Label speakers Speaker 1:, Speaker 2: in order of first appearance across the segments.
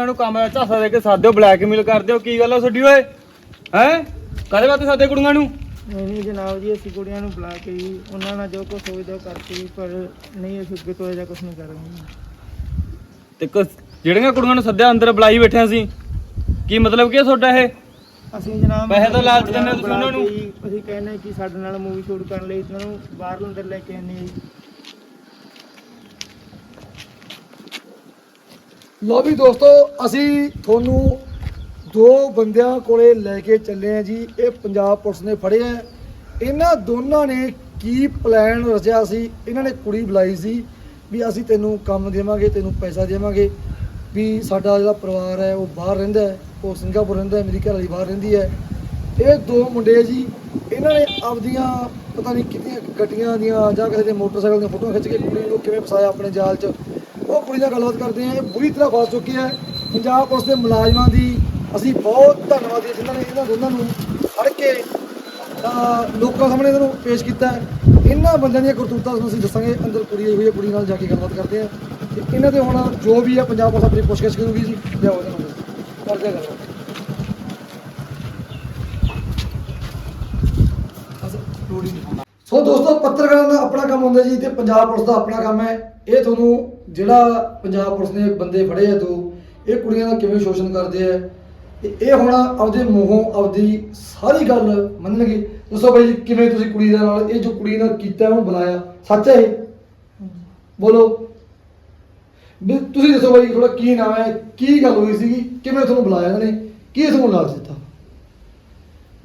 Speaker 1: ਨੂੰ ਕੰਮ ਦਾ ਝਾਸਾ ਦੇ ਕੇ ਸਾਦਿਓ ਬਲੈਕਮੇਲ ਕਰਦੇ ਹੋ ਕੀ ਗੱਲ ਆ ਤੁਹਾਡੀ ਓਏ? ਹੈ? ਕਾਹਦੇ ਵਾਸਤੇ ਸਾਦੇ ਕੁੜੀਆਂ ਨੂੰ?
Speaker 2: ਨਹੀਂ ਨਹੀਂ ਜਨਾਬ ਜੀ ਅਸੀਂ ਕੁੜੀਆਂ ਨੂੰ ਬੁਲਾ ਕੇ ਜੀ ਉਹਨਾਂ ਨਾਲ ਜੋ ਕੁਛ ਹੋਵੇ ਉਹ ਕਰਕੇ ਜੀ ਪਰ ਨਹੀਂ ਅਸੀਂ ਅੱਗੇ ਤੋਂ ਇਹੋ ਜਿਹਾ ਕੁਛ ਨਹੀਂ ਕਰਾਂਗੇ
Speaker 1: ਤੇ ਕੁਛ ਜਿਹੜੀਆਂ ਕੁੜੀਆਂ ਨੂੰ ਸੱਦਿਆ ਅੰਦਰ ਬੁਲਾਈ ਬੈਠਿਆ ਸੀ ਕੀ ਮਤਲਬ ਕੀ ਆ ਤੁਹਾਡਾ ਇਹ?
Speaker 2: ਅਸੀਂ ਜਨਾਬ
Speaker 1: ਪੈਸੇ ਤਾਂ ਲਾਲਚ ਦਿੰਦੇ ਹੋ ਤੁਸੀਂ ਉਹਨਾਂ ਨੂੰ।
Speaker 2: ਬੁਲਾ ਕੇ ਜੀ, ਅਸੀਂ ਕਹਿੰਦੇ ਕਿ ਸਾਡੇ ਨਾਲ ਮੂਵੀ ਸ਼ੂਟ ਕਰਨ ਲਈ ਇਹਨਾਂ ਨੂੰ ਬਾਹਰ ਅੰਦਰ ਲੈ ਕੇ ਆਨੇ ਜੀ।
Speaker 3: ਲਓ ਵੀ ਦੋਸਤੋ, ਅਸੀਂ ਤੁਹਾਨੂੰ ਦੋ ਬੰਦਿਆਂ ਕੋਲੇ ਲੈ ਕੇ ਚੱਲੇ ਆ ਜੀ। ਇਹ ਪੰਜਾਬ ਪੁਲਿਸ ਨੇ ਫੜੇ ਆ ਇਹਨਾਂ ਦੋਨਾਂ ਨੇ ਕੀ ਪਲਾਨ ਰਚਿਆ ਸੀ? ਇਹਨਾਂ ਨੇ ਕੁੜੀ ਬੁਲਾਈ ਸੀ ਵੀ ਅਸੀਂ ਤੈਨੂੰ ਕੰਮ ਦੇਵਾਂਗੇ, ਤੈਨੂੰ ਪੈਸਾ ਦੇਵਾਂਗੇ। ਵੀ ਸਾਡਾ ਜਿਹੜਾ ਪਰਿਵਾਰ ਹੈ, ਉਹ ਬਾਹਰ ਰਹਿੰਦਾ ਹੈ। ਉਹ ਸਿੰਗਾਪੁਰ ਰਹਿੰਦਾ ਹੈ ਮੇਰੀ ਘਰ ਵਾਲੀ ਬਾਹਰ ਰਹਿੰਦੀ ਹੈ। ਇਹ ਦੋ ਮੁੰਡੇ ਜੀ, ਇਹਨਾਂ ਨੇ ਆਪਦੀਆਂ ਪਤਾ ਨਹੀਂ ਕਿੰਨੀਆਂ ਗੱਡੀਆਂ ਦੀਆਂ ਜਾਂ ਕਿਸੇ ਦੇ ਮੋਟਰਸਾਈਕਲ ਦੀਆਂ ਫੋਟੋਆਂ ਖਿੱਚ ਕੇ ਕੁੜੀ ਨੂੰ ਕਿਵੇਂ ਫਸਾਇਆ ਆਪਣੇ ਜਾਲ 'ਚ। ਉਹ ਨਾਲ ਗੱਲਬਾਤ ਕਰਦੇ ਹਾਂ, ਇਹ ਬੁਰੀ ਤਰ੍ਹਾਂ ਫਸ ਚੁੱਕੀ ਹੈ ਪੰਜਾਬ ਪੁਲਿਸ ਦੇ ਮੁਲਾਜ਼ਮਾਂ ਦੀ ਅਸੀਂ ਬਹੁਤ ਧੰਨਵਾਦੀ ਹਾਂ, ਜਿਨ੍ਹਾਂ ਨੇ ਇਹਨਾਂ ਦੋਨਾਂ ਨੂੰ ਫੜ ਕੇ ਲੋਕਾਂ ਸਾਹਮਣੇ ਇਹਨਾਂ ਨੂੰ ਪੇਸ਼ ਕੀਤਾ ਇਹਨਾਂ ਬੰਦਿਆਂ ਦੀਆਂ ਕਰਤੂਤਾਂ ਤੁਹਾਨੂੰ ਅਸੀਂ ਦੱਸਾਂਗੇ, ਅੰਦਰ ਕੁੜੀ ਆਈ ਹੋਈ ਹੈ, ਕੁੜੀ ਨਾਲ ਜਾ ਕੇ ਗੱਲਬਾਤ ਕਰਦੇ ਹਾਂ। ਤੇ ਇਹਨਾਂ ਦੇ ਹੁਣ ਜੋ ਵੀ ਹੈ, ਪੰਜਾਬ ਪੁਲਿਸ ਆਪਣੀ ਪੁੱਛਗਿੱਛ ਕਰੂਗੀ ਜੀ, ਲਿਆਓ ਇਹਨਾਂ ਨੂੰ। ਕਰਦੇ ਆ ਗੱਲਬਾਤ। ਸੋ ਦੋਸਤੋ, ਪੱਤਰਕਾਰਾਂ ਦਾ ਆਪਣਾ ਕੰਮ ਹੁੰਦਾ ਜੀ, ਤੇ ਪੰਜਾਬ ਪੁਲਿਸ ਦਾ ਆਪਣਾ ਕੰਮ ਹੈ। ਇਹ ਤੁਹਾਨੂੰ ਜਿਹੜਾ ਪੰਜਾਬ ਪੁਲਿਸ ਨੇ ਬੰਦੇ ਫੜੇ ਆ ਦੋ ਇਹ ਕੁੜੀਆਂ ਦਾ ਕਿਵੇਂ ਸ਼ੋਸ਼ਣ ਕਰਦੇ ਆ? ਤੇ ਇਹ ਹੁਣ ਆਪਦੇ ਮੂੰਹੋਂ ਆਪਦੀ ਸਾਰੀ ਗੱਲ ਮੰਨਣਗੇ। ਦੱਸੋ ਬਾਈ ਕਿਵੇਂ ਤੁਸੀਂ ਕੁੜੀ ਦੇ ਨਾਲ ਇਹ ਜੋ ਕੁੜੀ ਨਾਲ ਕੀਤਾ ਉਹਨੂੰ ਬੁਲਾਇਆ? ਸੱਚ ਹੈ ਇਹ? ਬੋਲੋ। ਵੀ ਤੁਸੀਂ ਦੱਸੋ ਬਾਈ ਥੋੜਾ ਕੀ ਨਾਮ ਹੈ? ਕੀ ਗੱਲ ਹੋਈ ਸੀਗੀ? ਕਿਵੇਂ ਤੁਹਾਨੂੰ ਬੁਲਾਇਆ ਇਹਨਾਂ ਨੇ? ਕੀ ਤੁਹਾਨੂੰ ਲਾਲਚ ਦਿੱਤਾ?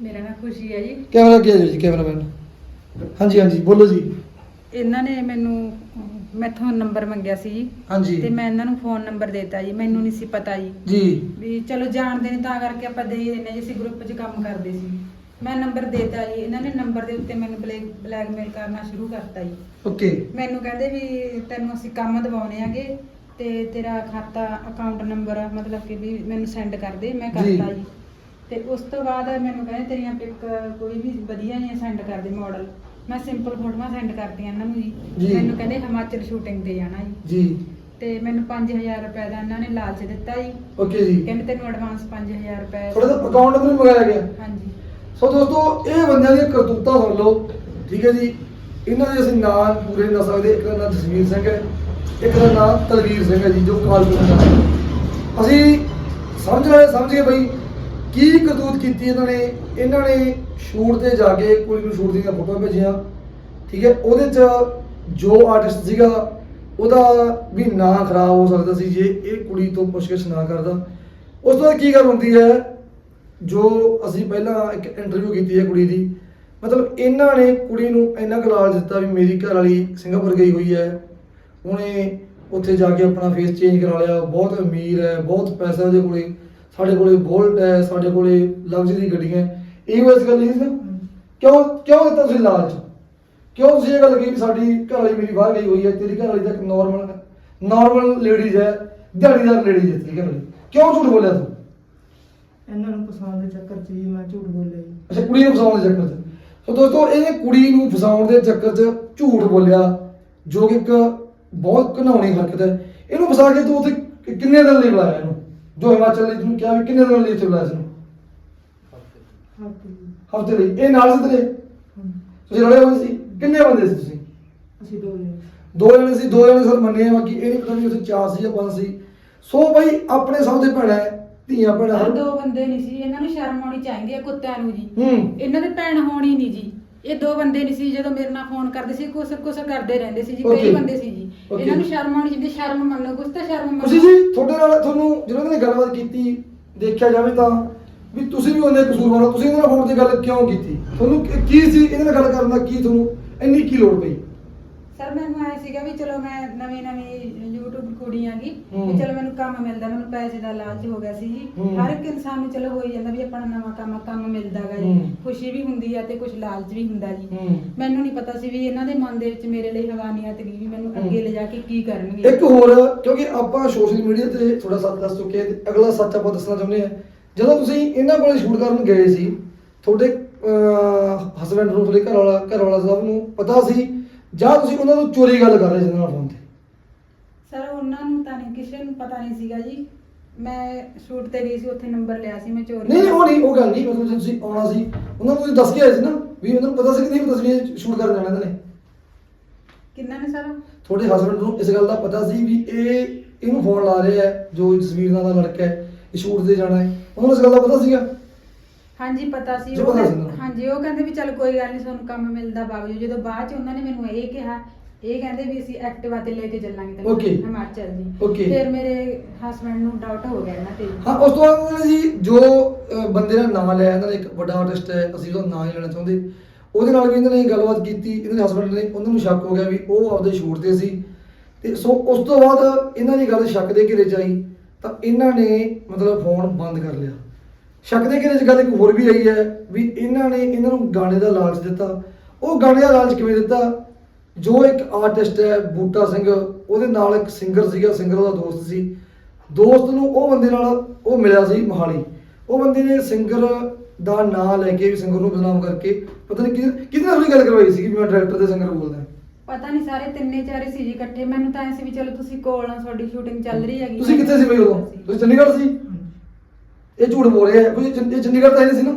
Speaker 4: ਮੇਰਾ ਨਾਮ ਖੁਸ਼ੀ ਹੈ ਜੀ।
Speaker 3: ਕੈਮਰਾ ਕੀ ਹੈ ਜੀ? ਕੈਮਰਾਮੈਨ। ਹਾਂਜੀ ਹਾਂਜੀ ਬੋਲੋ ਜੀ।
Speaker 4: ਇਹਨਾਂ ਨੇ ਮੈਨੂੰ ਮੈਥੋਂ ਨੰਬਰ ਮੰਗਿਆ ਸੀ ਜੀ।
Speaker 3: ਹਾਂਜੀ।
Speaker 4: ਤੇ ਮੈਂ ਇਹਨਾਂ ਨੂੰ ਫੋਨ ਨੰਬਰ ਦਿੱਤਾ ਜੀ ਮੈਨੂੰ ਨਹੀਂ ਸੀ ਪਤਾ ਜੀ।
Speaker 3: ਜੀ।
Speaker 4: ਵੀ ਚਲੋ ਜਾਣਦੇ ਨੇ ਤਾਂ ਕਰਕੇ ਆਪਾਂ ਦੇ ਹੀ ਦਿੰਦੇ ਜੀ ਅਸੀਂ ਗਰੁੱਪ 'ਚ ਕੰਮ ਕਰਦੇ ਸੀ। ਮੈਂ ਨੰਬਰ ਦਿੱਤਾ ਜੀ ਇਹਨਾਂ ਨੇ ਨੰਬਰ ਦੇ ਉੱਤੇ ਮੈਨੂੰ ਬਲੈਕਮੇਲ ਕਰਨਾ ਸ਼ੁਰੂ ਕਰਤਾ ਜੀ।
Speaker 3: ਓਕੇ
Speaker 4: ਮੈਨੂੰ ਕਹਿੰਦੇ ਵੀ ਤੈਨੂੰ ਅਸੀਂ ਕੰਮ ਦਿਵਾਉਣੇ ਆਗੇ ਤੇ ਤੇਰਾ ਖਾਤਾ ਅਕਾਊਂਟ ਨੰਬਰ ਮਤਲਬ ਕਿ ਵੀ ਮੈਨੂੰ ਸੈਂਡ ਕਰ ਦੇ ਮੈਂ
Speaker 3: ਜੀ।
Speaker 4: ਕਰਤਾ ਜੀ। ਤੇ ਉਸ ਤੋਂ ਬਾਅਦ ਮੈਨੂੰ ਕਹਿੰਦੇ ਤੇਰੀਆਂ ਪਿਕ ਕੋਈ ਵੀ ਵਧੀਆ ਜਿਹੀਆਂ ਸੈਂਡ ਕਰ ਦੇ ਮਾਡਲ ਮੈਂ ਸਿੰਪਲ ਫੋਟੋਆਂ ਸੈਂਡ ਕਰਤੀਆਂ ਇਹਨਾਂ ਨੂੰ
Speaker 3: ਜੀ।
Speaker 4: ਜੀ। ਮੈਨੂੰ ਕਹਿੰਦੇ ਹਿਮਾਚਲ ਸ਼ੂਟਿੰਗ ਤੇ ਜਾਣਾ ਜੀ।
Speaker 3: ਜੀ।
Speaker 4: ਤੇ ਮੈਨੂੰ 5000 ਰੁਪਏ ਦਾ ਇਹਨਾਂ ਨੇ ਲਾਲਚ ਦਿੱਤਾ ਜੀ।
Speaker 3: ਓਕੇ ਜੀ।
Speaker 4: ਕਹਿੰਦੇ ਤੈਨੂੰ ਐਡਵਾਂਸ 5000 ਰੁਪਏ
Speaker 3: ਤੁਹਾਡੇ ਦਾ ਅਕਾਊਂਟ ਨੰਬਰ ਮੰਗਾਇਆ ਗਿਆ।
Speaker 4: ਹਾਂਜੀ।
Speaker 3: ਸੋ ਦੋਸਤੋ ਇਹ ਬੰਦਿਆਂ ਦੀਆਂ ਕਰਤੂਤਾਂ ਸੁਣ ਲਓ। ਠੀਕ ਹੈ ਜੀ। ਇਹਨਾਂ ਦੇ ਅਸੀਂ ਨਾਂ ਪੂਰੇ ਨਹੀਂ ਦੱਸ ਸਕਦੇ। ਇੱਕ ਦਾ ਨਾਮ ਜਸਵੀਰ ਸਿੰਘ ਹੈ। ਇੱਕ ਦਾ ਨਾਮ ਤਲਵੀਰ ਸਿੰਘ ਹੈ ਜੀ ਜੋ ਕਾਲਪੁਰ ਦਾ। ਹੈ। ਅਸੀਂ ਸਮਝ ਰਹੇ ਸਮਝ ਗਏ ਬਈ। ਕੀ ਕਰਤੂਤ ਕੀਤੀ ਇਹਨਾਂ ਨੇ? ਇਹਨਾਂ ਨੇ ਸ਼ੂਟ ਤੇ ਜਾ ਕੇ ਕੁੜੀ ਨੂੰ ਸ਼ੂਟ ਦੀਆਂ ਫੋਟੋਆਂ ਭੇਜੀਆਂ। ਠੀਕ ਹੈ, ਉਹਦੇ ਚ ਜੋ ਆਰਟਿਸਟ ਸੀਗਾ, ਉਹਦਾ ਵੀ ਨਾਂ ਖਰਾਬ ਹੋ ਸਕਦਾ ਸੀ ਜੇ ਇਹ ਕੁੜੀ ਤੋਂ ਪੁੱਛਗਿੱਛ ਨਾ ਕਰਦਾ। ਉਸ ਤੋਂ ਬਾਅਦ ਕੀ ਗੱਲ ਹੁੰਦੀ ਹੈ, ਜੋ ਅਸੀਂ ਪਹਿਲਾਂ ਇੱਕ ਇੰਟਰਵਿਊ ਕੀਤੀ ਹੈ ਕੁੜੀ ਦੀ, ਮਤਲਬ ਇਹਨਾਂ ਨੇ ਕੁੜੀ ਨੂੰ ਇੰਨਾ ਕੁ ਲਾਲ ਦਿੱਤਾ ਵੀ ਮੇਰੀ ਘਰ ਵਾਲੀ ਸਿੰਗਾਪੁਰ ਗਈ ਹੋਈ ਹੈ। ਉਹਨੇ ਉੱਥੇ ਜਾ ਕੇ ਆਪਣਾ ਫੇਸ ਚੇਂਜ ਕਰਾ ਲਿਆ, ਬਹੁਤ ਅਮੀਰ ਹੈ, ਬਹੁਤ ਪੈਸਾ ਉਹਦੇ ਕੋਲੇ, ਸਾਡੇ ਕੋਲੇ ਬੋਲਟ ਹੈ, ਸਾਡੇ ਕੋਲੇ ਲਗਜ਼ਰੀ ਗੱਡੀਆਂ ਹੈ। ਇਸ ਗੱਲ ਨਹੀਂ ਸੀ ਕਿਉਂ ਕਿਉਂ ਦਿੱਤਾ ਤੁਸੀਂ ਲਾਲਚ? ਕਿਉਂ ਤੁਸੀਂ ਇਹ ਗੱਲ ਕਹੀ ਵੀ ਸਾਡੀ ਘਰ ਵਾਲੀ ਮੇਰੀ ਬਾਹਰ ਗਈ ਹੋਈ ਹੈ ਤੇਰੀ ਘਰ ਵਾਲੀ ਤਾਂ ਨਾਰਮਲ ਨਾਰਮਲ ਲੇਡੀਜ਼ ਹੈ ਦਿਹਾੜੀਦਾਰ ਲੇਡੀਜ਼ ਹੈ ਤੇਰੀ ਘਰ ਵਾਲੀ। ਕਿਉਂ ਝੂਠ ਬੋਲਿਆ ਤੂੰ?
Speaker 2: ਇਹਨਾਂ ਨੂੰ ਪਸੰਦ ਦੇ ਚੱਕਰ 'ਚ ਜੀ ਮੈਂ ਝੂਠ ਬੋਲਿਆ ਜੀ।
Speaker 3: ਅੱਛਾ ਕੁੜੀ ਨੂੰ ਫਸਾਉਣ ਦੇ ਚੱਕਰ 'ਚ। ਸੋ ਦੋਸਤੋ ਇਹਨੇ ਕੁੜੀ ਨੂੰ ਫਸਾਉਣ ਦੇ ਚੱਕਰ 'ਚ ਝੂਠ ਬੋਲਿਆ ਜੋ ਕਿ ਇੱਕ ਬਹੁਤ ਘਿਨਾਉਣੀ ਹਰਕਤ ਹੈ। ਇਹਨੂੰ ਫਸਾ ਕੇ ਤੂੰ ਉੱਥੇ ਕਿ- ਕਿੰਨੇ ਦਿਨ ਲਈ ਬੁਲਾਇਆ ਇਹਨੂੰ? ਜੋ ਹਿਮਾਚਲ ਲਈ ਤੈਨੂੰ ਕਿਹਾ ਵੀ ਕਿੰਨੇ ਦਿਨ ਲਈ ਇੱਥੇ ਬੁਲਾਇਆ ਸੀ
Speaker 2: ਹਫ਼ਤੇ
Speaker 3: ਲਈ। ਇਹ ਨਾਲ ਸੀ ਤੇਰੇ
Speaker 2: ਹਾਂਜੀ।
Speaker 3: ਤੁਸੀਂ ਰਲੇ ਹੋਏ ਸੀ? ਕਿੰਨੇ ਬੰਦੇ ਸੀ ਤੁਸੀਂ?
Speaker 2: ਅਸੀਂ ਦੋ ਜਣੇ
Speaker 3: ਦੋ ਜਣੇ ਸੀ ਦੋ ਜਣੇ ਸਰ ਮੰਨੇ ਆ ਬਾਕੀ ਇਹ ਨਹੀਂ ਪਤਾ ਉੱਥੇ ਚਾਰ ਸੀ ਜਾਂ ਪੰਜ ਸੀ। ਸੋ ਬਈ ਆਪਣੇ ਸਭ ਦੇ ਭੈਣਾਂ ਹੈ, ਧੀਆਂ ਭੈਣਾਂ ਹਨ।
Speaker 4: ਦੋ ਬੰਦੇ ਨਹੀਂ ਸੀ ਇਹਨਾਂ ਨੂੰ ਸ਼ਰਮ ਆਉਣੀ ਚਾਹੀਦੀ ਹੈ ਕੁੱਤਿਆਂ ਨੂੰ ਜੀ।
Speaker 3: ਹੂੰ।
Speaker 4: ਇਹਨਾਂ ਦੇ ਭੈਣ ਹੋਣੀ ਨਹੀਂ ਜੀ। ਇਹ ਦੋ ਬੰਦੇ ਨਹੀਂ ਸੀ ਜਦੋਂ ਮੇਰੇ ਨਾਲ ਫੋਨ ਕਰਦੇ ਸੀ ਕੁਛ ਕੁਛ ਕਰਦੇ ਰਹਿੰਦੇ ਸੀ ਜੀ
Speaker 3: Okay.
Speaker 4: ਕਈ ਬੰਦੇ ਸੀ ਜੀ।
Speaker 3: Okay.
Speaker 4: ਇਹਨਾਂ ਨੂੰ ਸ਼ਰਮ ਆਉਣੀ ਚਾਹੀਦੀ ਸ਼ਰਮ ਮੰਨੋ ਕੁਛ ਤਾਂ ਸ਼ਰਮ
Speaker 3: ਤੁਸੀਂ
Speaker 4: ਮੰਨੋ
Speaker 3: ਜੀ ਤੁਹਾਡੇ ਨਾਲ ਤੁਹਾਨੂੰ ਜਦੋਂ ਇਹਨਾਂ ਨੇ ਗੱਲਬਾਤ ਕੀਤੀ ਦੇਖਿਆ ਜਾਵੇ ਤਾਂ ਵੀ ਤੁਸੀਂ ਵੀ ਉਹਨੇ ਕਸੂਰਵਾਰ ਹੋ ਤੁਸੀਂ ਇਹਨਾਂ ਨਾਲ ਫੋਨ ਤੇ ਗੱਲ ਕਿਉਂ ਕੀਤੀ ਤੁਹਾਨੂੰ ਕੀ- ਕੀ ਸੀ ਇਹਨਾਂ ਨਾਲ ਗੱਲ ਕਰਨ ਦਾ ਕੀ ਤੁਹਾਨੂੰ ਇੰਨੀ ਕੀ ਲੋੜ ਪਈ
Speaker 4: ਸਰ ਮੈਨੂੰ ਆਇਆ ਸੀਗਾ ਵੀ ਚਲੋ ਮੈਂ ਨਵੀਂ ਨਵੀਂ YouTube ਕੁੜੀ ਆਂਗੀ
Speaker 3: ਹੂੰ।
Speaker 4: ਵੀ ਚਲੋ ਮੈਨੂੰ ਕੰਮ ਮਿਲਦਾ ਮੈਨੂੰ ਪੈਸੇ ਦਾ ਲਾਲਚ ਹੋ ਗਿਆ ਸੀ ਜੀ
Speaker 3: ਹੂੰ।
Speaker 4: ਹਰ ਇੱਕ ਇਨਸਾਨ ਨੂੰ ਚਲੋ ਹੋ ਹੀ ਜਾਂਦਾ ਵੀ ਆਪਣਾ ਨਵਾਂ ਕੰਮ ਕੰਮ ਮਿਲਦਾਗਾ ਜੀ
Speaker 3: ਹੂੰ।
Speaker 4: ਖੁਸ਼ੀ ਵੀ ਹੁੰਦੀ ਆ ਤੇ ਕੁਝ ਲਾਲਚ ਵੀ ਹੁੰਦਾ ਜੀ
Speaker 3: ਹੂੰ।
Speaker 4: ਮੈਨੂੰ ਨਹੀਂ ਪਤਾ ਸੀ ਵੀ ਇਹਨਾਂ ਦੇ ਮਨ ਦੇ ਵਿੱਚ ਮੇਰੇ ਲਈ ਹਵਾਨੀਅਤ ਗਈ ਵੀ ਮੈਨੂੰ। ਅੱਗੇ ਲਿਜਾ ਕੇ ਕੀ ਕਰਨਗੇ
Speaker 3: ਇੱਕ ਹੋਰ ਕਿਉਂਕਿ ਆਪਾਂ ਸੋਸ਼ਲ ਮੀਡੀਆ ਤੇ ਥੋੜਾ ਸੱਚ ਦੱਸ ਚੁੱਕੇ ਹਾਂ ਤੇ ਅਗਲਾ ਸੱਚ ਆਪਾਂ ਦੱਸਣਾ ਚਾਹੁੰਦੇ ਹਾਂ ਜਦੋਂ ਤੁਸੀਂ ਇਹਨਾਂ ਕੋਲੇ ਸ਼ੂਟ ਕਰਨ ਗਏ ਸੀ ਤੁਹਾਡੇ ਹਸਬੰਡ ਨੂੰ ਤੁਹਾਡੇ ਘਰ ਵਾਲਾ ਘਰ ਵਾਲਾ ਸਾਹਿਬ ਨੂੰ ਪਤਾ ਸੀ ਜਾਂ ਤੁਸੀਂ ਉਹਨਾਂ ਤੋਂ ਚੋਰੀ ਗੱਲ ਕਰ ਰਹੇ ਸੀ ਨਾਲ ਫੋਨ ਤੇ?
Speaker 4: ਸਰ ਉਹਨਾਂ ਨੂੰ ਤਾਂ ਨਹੀਂ ਕਿਸੇ ਨੂੰ ਪਤਾ ਨਹੀਂ ਸੀਗਾ ਜੀ। ਮੈਂ ਸ਼ੂਟ ਤੇ ਗਈ ਸੀ ਉੱਥੇ ਨੰਬਰ ਲਿਆ ਸੀ ਮੈਂ ਚੋਰੀ
Speaker 3: ਨਹੀਂ ਨਹੀਂ ਉਹ ਨਹੀਂ ਉਹ ਗੱਲ ਨਹੀਂ ਮਤਲਬ ਤੁਸੀਂ ਆਉਣਾ ਸੀ। ਉਹਨਾਂ ਨੂੰ ਤੁਸੀਂ ਦੱਸ ਕੇ ਆਏ ਸੀ ਨਾ ਵੀ ਉਹਨਾਂ ਨੂੰ ਪਤਾ ਸੀ ਕਿ ਨਹੀਂ ਪਤਾ ਸੀ ਵੀ ਇਹ ਸ਼ੂਟ ਕਰਨ ਜਾਣਾ ਇਹਨਾਂ ਨੇ।
Speaker 4: ਕਿੰਨਾ ਨੇ ਸਰ?
Speaker 3: ਤੁਹਾਡੇ ਹਸਬੰਡ ਨੂੰ ਇਸ ਗੱਲ ਦਾ ਪਤਾ ਸੀ ਵੀ ਇਹ ਇਹਨੂੰ ਫੋਨ ਲਾ ਰਿਹਾ ਹੈ ਜੋ ਜਸਵੀਰ ਨਾਂ ਦਾ ਲੜਕਾ ਹੈ। ਇਹ ਸ਼ੂਟ ਤੇ ਜਾਣਾ ਹੈ। ਉਹਨਾਂ ਨੂੰ ਇਸ ਗੱਲ ਦਾ ਪਤਾ ਸੀਗਾ?
Speaker 4: ਹਾਂਜੀ ਪਤਾ ਸੀ। ਉਹ
Speaker 3: ਨੂੰ।
Speaker 4: ਹਾਂਜੀ ਉਹ ਕਹਿੰਦੇ ਵੀ ਚੱਲ ਕੋਈ ਗੱਲ ਨਹੀਂ ਤੁਹਾਨੂੰ ਕੰਮ ਮਿਲਦਾ ਬਾਬੂ ਜੀ ਜਦੋਂ ਬਾਅਦ ਚ ਉਹਨਾਂ ਨੇ ਮੈਨੂੰ ਇਹ ਕਿਹਾ ਇਹ ਕਹਿੰਦੇ ਵੀ ਅਸੀਂ ਐਕਟਿਵਾ ਤੇ ਲੈ ਕੇ ਚੱਲਾਂਗੇ
Speaker 3: Okay.
Speaker 4: ਹਿਮਾਚਲ ਜੀ
Speaker 3: Okay.
Speaker 4: ਫਿਰ ਮੇਰੇ ਹਸਬੰਡ ਨੂੰ ਡਾਊਟ ਹੋ ਗਿਆ ਇਹਨਾਂ ਤੇ।
Speaker 3: ਹਾਂ ਉਸ ਤੋਂ ਬਾਅਦ ਉਹਨਾਂ ਨੇ ਜੀ ਜੋ ਅਹ, ਬੰਦੇ ਦਾ ਨਾਮ ਲਿਆ ਇਹਨਾਂ ਨੇ ਇੱਕ ਵੱਡਾ ਆਰਟਿਸਟ ਹੈ ਅਸੀਂ ਉਹਦਾ ਨਾਮ ਨਹੀਂ ਲੈਣਾ ਚਾਹੁੰਦੇ। ਉਹਦੇ ਨਾਲ ਵੀ ਇਹਨਾਂ ਨੇ ਗੱਲਬਾਤ ਕੀਤੀ ਇਹਨਾਂ ਦੇ ਹਸਬੰਡ ਨੇ ਉਹਨਾਂ ਨੂੰ ਸ਼ੱਕ ਹੋ ਗਿਆ ਵੀ ਉਹ ਆਪਦੇ ਸ਼ੂਟ ਤੇ ਸੀ। ਤੇ ਸੋ ਉਸ ਤੋਂ ਬਾਅਦ ਇਹਨਾਂ ਦੀ ਗੱਲ ਸ਼ੱਕ ਦੇ ਘੇਰੇ ਚ ਆਈ। ਤਾਂ ਇਹਨਾਂ ਨੇ ਮਤਲਬ ਫੋਨ ਬੰਦ ਕਰ ਲਿਆ। ਸ਼ੱਕ ਦੇ ਘੇਰੇ ਚ ਗੱਲ ਇੱਕ ਹੋਰ ਵੀ ਰਹੀ ਹੈ ਵੀ ਇਹਨਾਂ ਨੇ ਇਹਨਾਂ ਨੂੰ ਗਾਣੇ ਦਾ ਲਾਲਚ ਦਿੱਤਾ। ਉਹ ਗਾਣੇ ਦਾ ਲਾਲਚ ਕਿਵੇਂ ਦਿੱਤਾ? ਜੋ ਇੱਕ ਆਰਟਿਸਟ ਹੈ, ਬੂਟਾ ਸਿੰਘ, ਉਹਦੇ ਨਾਲ ਇੱਕ ਸਿੰਗਰ ਸੀਗਾ ਸਿੰਗਰ ਉਹਦਾ ਦੋਸਤ ਸੀ। ਦੋਸਤ ਨੂੰ ਉਹ ਬੰਦੇ ਨਾਲ ਉਹ ਮਿਲਿਆ ਸੀ ਮੋਹਾਲੀ। ਉਹ ਬੰਦੇ ਨੇ ਸਿੰਗਰ ਦਾ ਨਾਂ ਲੈ ਕੇ ਵੀ ਸਿੰਗਰ ਨੂੰ ਬਦਨਾਮ ਕਰਕੇ ਪਤਾ ਨਹੀਂ ਕਿਹਦੇ ਕਿਹਦੇ ਨਾਲ ਉਹਨੇ ਗੱਲ ਕਰਵਾਈ ਸੀ ਕਿ ਮੈਂ ਡਾਇਰੈਕਟਰ ਤੇ ਸਿੰਗਰ ਬੋਲਦਾ।
Speaker 4: ਪਤਾ ਨਹੀਂ ਸਾਰੇ ਤਿੰਨੇ ਚਾਰੇ ਸੀ ਜੀ ਇਕੱਠੇ। ਮੈਨੂੰ ਤਾਂ ਐ ਸੀ ਵੀ ਚਲੋ ਤੁਸੀਂ ਕੋਲ ਆ ਤੁਹਾਡੀ ਸ਼ੂਟਿੰਗ ਚੱਲ ਰਹੀ ਹੈਗੀ।
Speaker 3: ਤੁਸੀਂ ਕਿੱਥੇ ਸੀ ਬਈ ਉਦੋਂ? ਤੁਸੀਂ ਚੰਡੀਗੜ੍ਹ ਸੀ? ਇਹ ਝੂਠ ਬੋਲ ਰਿਹਾ ਹੈ। ਕੋਈ ਚੰ- ਇਹ ਚੰਡੀਗੜ੍ਹ ਤਾਂ ਹੈ ਨਹੀਂ ਸੀ ਨਾ?